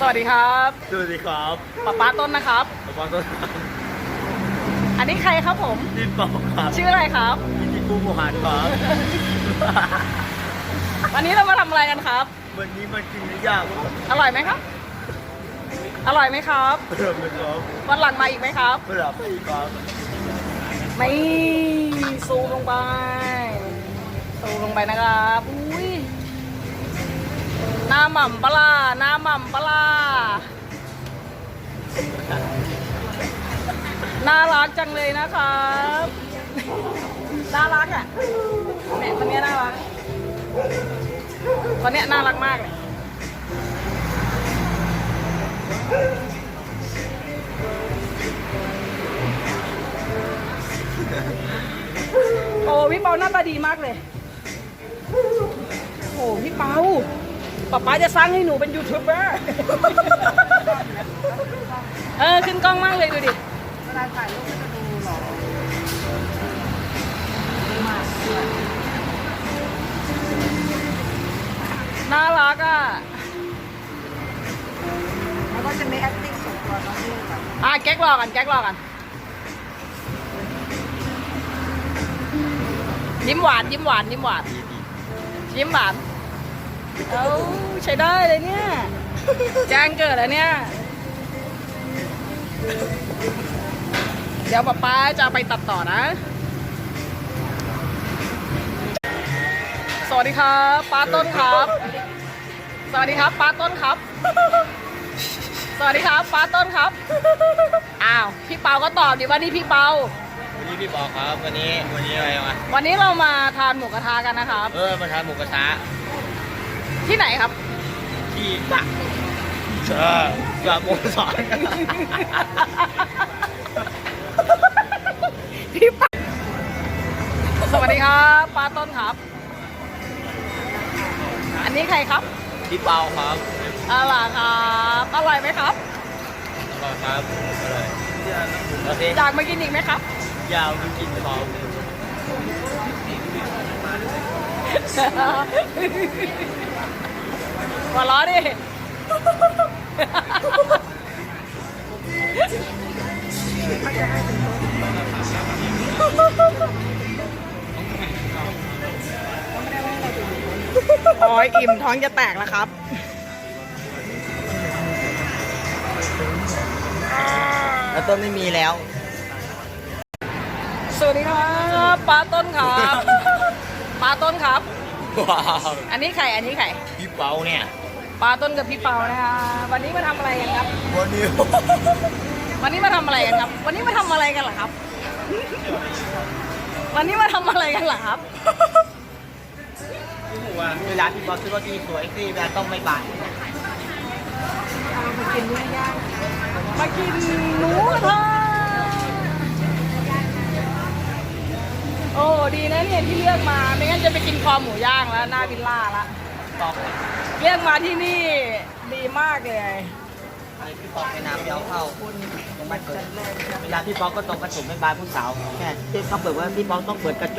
สวัสดีครับสวัสดีครับป๊าป๊าต้นนะครับขอบคุณครับอันนี้ใครครับผมพี่ปองครับชื่ออะไรครับพี่ปูหมูหันครับวันนี้เรามาทำอะไรกันครับ วันนี้มากินเนื้อย่างครับอร่อยไหมครับ อร่อยไหมครับ เริ่มเลยครับวันหลังมาอีกไหมครับเพื่อไปครับไม่ซูมลงไปซูมลงไปนะครับอุ้ยหน้าหม่ำปลาหน้าหม่ำปลาน่ารักจังเลยนะครับน่ารักอะเนี่คนเนี้ยน่ารักคนเนี้ยน่ารักมากเลยโอ้พี่เปาหน้าตาดีมากเลย โอ้พี่เปา ป๊าป๊าจะสร้างให้หนูเป็นยูทูบเบอร์ เออ ขึ้นกล้องมากเลยดูดิ เวลาถ่ายรูปก็จะดูหล่อน่ารักอะ แล้วก็จะมี acting ส่วนตัวน้องนี่แบบอะแก๊กรอกันแก๊กรอกัน ยิ้มหวานยิ้มหวานยิ้มหวานยิ้มหวาน เอ้าใช้ได้เลยเนี่ยแจ้งเกิดแล้วเนี่ย เดี๋ยวป๊าป๊าจะเอาไปตัดต่อนะ สวัสดีครับป้าต้นครับ สวัสดีครับป้าต้นครับ สวัสดีครับป้าต้นครับ อ้าวพี่เปาก็ตอบดิว่านี่พี่เปา วันนี้พี่ปองครับวันนี้วันนี้อะไรมาวันนี้เรามาทานหมูกระทะกันนะครับ เออมาทานหมูกระทะ ที่ไหนครับ ที่ปะเออกับโมสอนพี่เปาสวัสดีครับป้าต้นครับ อันนี้ใครครับ พี่เปาครับอะไรครับอร่อยไหมครับอร่อยครับอร่อยโอเคอยากมากินอีกไหมครับ ยาวไปกินของ หัวเราะดิ โอ้ยอิ่มท้องจะแตกแล้วครับ แล้วต้นไม่มีแล้ว สวัสดีครับปลาต้นครับปลาต้นครับ ว้าวอันนี้ไข่ อันนี้ไข่ พี่เปาเนี่ย ปลาต้นกับพี่เปานะคะวันนี้มาทำอะไรกันครับ วันนี้ วันนี้มาทำอะไรกันครับ วันนี้มาทำอะไรกันเหรอครับ วันนี้มาทำอะไรกันเหรอครับเวลาพี่เปาซื้อว่าที่สวยสิเวลาต้องไม่บาดเอาไปกินเนื้อย่างมากินหนูกระทะโอ้ ดีนะเนี่ยที่เลือกมา ไม่งั้นจะไปกินคอหมูย่างแล้วหน้าวิลล่าละตอกเลือกมาที่นี่ดีมากเลยไอ้พี่ปอกในน้ำเดียวเข้ายังไม่เปิดเวลาพี่ปอกก็ต้องกระจกไม่บานผู้สาวแค่ที่เขาเปิดว่าพี่ปอกต้องเปิดกระจก